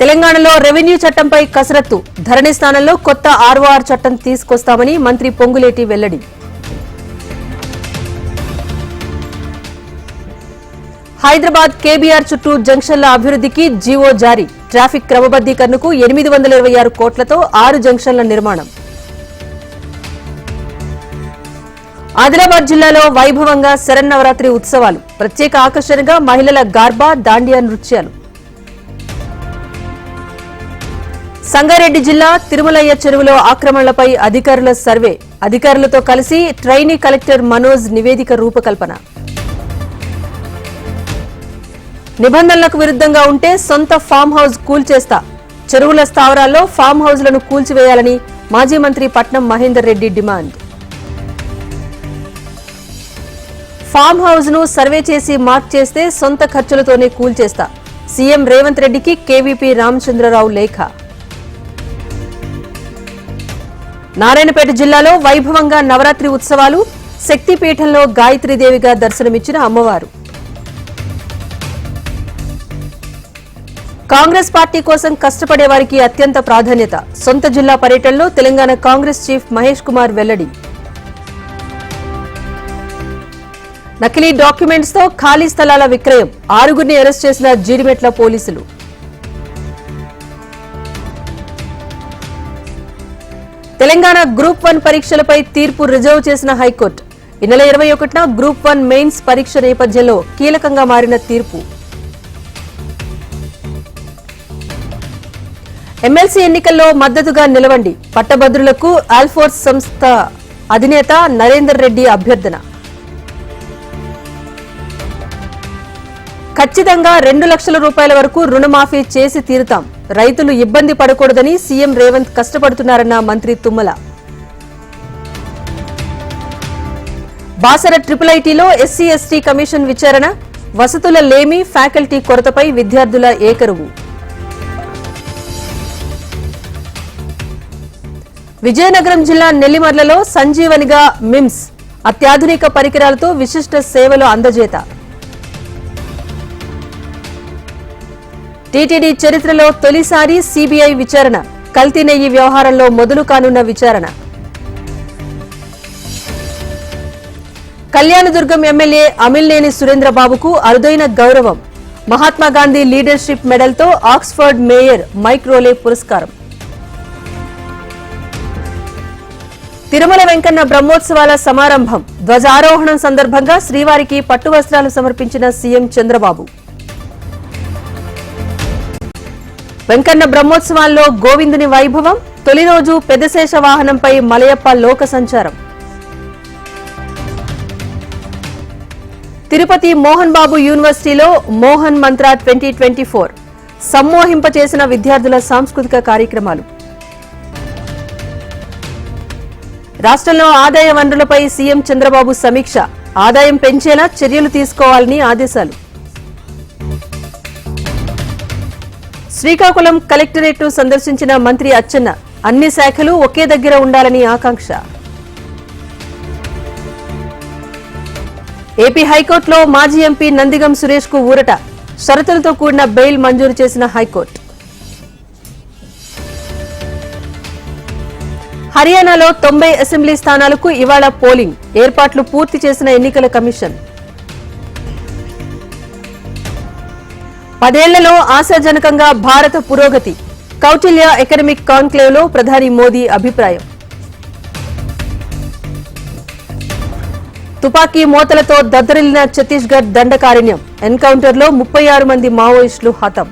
తెలంగాణలో రెవెన్యూ చట్టంపై కసరత్తు. ధరణి స్థానంలో కొత్త ఆర్ఓఆర్ చట్టం తీసుకొస్తామని మంత్రి పొంగులేటి వెల్లడి. హైదరాబాద్ కేబీఆర్ చుట్టూ జంక్షన్ల అభివృద్ధికి జీవో జారీ. ట్రాఫిక్ క్రమబద్దీకరణకు ఎనిమిది వందల ఇరవై ఆరు కోట్లతో ఆరు జంక్షన్ల నిర్మాణం. ఆదిలాబాద్ జిల్లాలో వైభవంగా శరన్నవరాత్రి ఉత్సవాలు. ప్రత్యేక ఆకర్షణగా మహిళల గార్బా దాండియా నృత్యాలు. సంగారెడ్డి జిల్లా తిరుమలయ్య చెరువులో ఆక్రమణలపై అధికారుల సర్వే. అధికారులతో కలిసి ట్రైనీ కలెక్టర్ మనోజ్ నివేదిక రూపకల్పన. నిబంధనలకు విరుద్ధంగా ఉంటే సొంత ఫామ్ హౌస్ కూల్చేస్తా. చెరువుల స్థావరాల్లో ఫామ్ హౌజ్లను కూల్చివేయాలని మాజీ మంత్రి పట్నం మహేందర్ రెడ్డి డిమాండ్. ఫామ్ హౌజ్ను సర్వే చేసి మార్క్ చేస్తే సొంత ఖర్చులతోనే కూల్చేస్తా. సీఎం రేవంత్ రెడ్డికి కేవీపీ రామచంద్రరావు లేఖ. నారాయణపేట జిల్లాలో వైభవంగా నవరాత్రి ఉత్సవాలు శక్తిపీఠంలో గాయత్రీదేవిగా దర్శనమిచ్చిన అమ్మవారు. కాంగ్రెస్ పార్టీ కోసం కష్టపడే వారికి అత్యంత ప్రాధాన్యత. సొంత జిల్లా పర్యటనలో తెలంగాణ కాంగ్రెస్ చీఫ్ మహేష్ కుమార్ వెల్లడి. నకిలీ డాక్యుమెంట్స్తో ఖాళీ స్థలాల విక్రయం. ఆరుగురిని అరెస్ట్ చేసిన జీడిమెట్ల పోలీసులు. తెలంగాణ గ్రూప్ వన్ పరీక్షలపై తీర్పు రిజర్వ్ చేసిన హైకోర్టు. ఈ నెల ఇరవై ఒకటిన గ్రూప్ వన్ మెయిన్స్ పరీక్ష నేపథ్యంలో కీలకంగా మారిన తీర్పు. ఎమ్మెల్సీ ఎన్నికల్లో మద్దతుగా నిలవండి. పట్టభద్రులకు ఆల్ఫోర్స్ సంస్థ అధినేత నరేందర్ రెడ్డి అభ్యర్థన. ఖచ్చితంగా రెండు లక్షల రూపాయల వరకు రుణమాఫీ చేసి తీరుతాం. రైతులు ఇబ్బంది పడకూడదని సీఎం రేవంత్ కష్టపడుతున్నారన్న మంత్రి తుమ్మల. బాసర ట్రిపుల్ ఐటీలో ఎస్సీ ఎస్టీ కమిషన్ విచారణ. వసతుల లేమి ఫ్యాకల్టీ కొరతపై విద్యార్థుల ఏకరువు. విజయనగరం జిల్లా నెల్లిమర్లలో సంజీవనిగా మిమ్స్. అత్యాధునిక పరికరాలతో విశిష్ట సేవలు అందజేత. టీటీడీ చరిత్రలో తొలిసారి సీబీఐ విచారణ కల్తీ నెయ్యి వ్యవహారంలో మొదలు కానున్న విచారణ. కళ్యాణదుర్గం ఎమ్మెల్యే అమిల్నేని సురేంద్రబాబుకు అరుదైన గౌరవం. మహాత్మా గాంధీ లీడర్షిప్ మెడల్తో ఆక్స్ఫర్డ్ మేయర్ మైక్ రోలే పురస్కారం. తిరుమల వెంకన్న బ్రహ్మోత్సవాల సమారంభం. ధ్వజారోహణం సందర్భంగా శ్రీవారికి పట్టు వస్త్రాలు సమర్పించిన సీఎం చంద్రబాబు. వెంకన్న బ్రహ్మోత్సవాల్లో గోవిందుని వైభవం తొలి రోజు పెద్దశేష వాహనంపై మలయప్ప లోక సంచారం. తిరుపతి మోహన్ బాబు యూనివర్సిటీలో మోహన్ మంత్ర ట్వంటీ ట్వంటీ ఫోర్ సమ్మోహింపచేసిన విద్యార్థుల సాంస్కృతిక కార్యక్రమాలు. రాష్ట్రంలో ఆదాయ వనరులపై సీఎం చంద్రబాబు సమీక్ష ఆదాయం పెంచేలా చర్యలు తీసుకోవాలని ఆదేశాలు. శ్రీకాకుళం కలెక్టరేట్ను సందర్శించిన మంత్రి అచ్చెన్న అన్ని శాఖలు ఒకే దగ్గర ఉండాలని ఆకాంక్ష. ఏపీ హైకోర్టులో మాజీ ఎంపీ నందిగం సురేష్కు ఊరట షరతులతో కూడిన బెయిల్ మంజూరు చేసిన హైకోర్టు. హర్యానాలో తొంభై అసెంబ్లీ స్థానాలకు ఇవాళ పోలింగ్ ఏర్పాట్లు పూర్తి చేసిన ఎన్నికల కమిషన్. పదేళ్ళలో ఆశాజనకంగా భారత పురోగతి. కౌటిల్య ఎకనమిక్ కాన్క్లేవ్లో ప్రధాని మోదీ అభిప్రాయం. తుపాకీ మోతలతో దద్దరిల్లిన ఛత్తీస్గఢ్ దండకారణ్యం. ఎన్కౌంటర్లో ముప్పై ఆరు మంది మావోయిస్టులు హతం.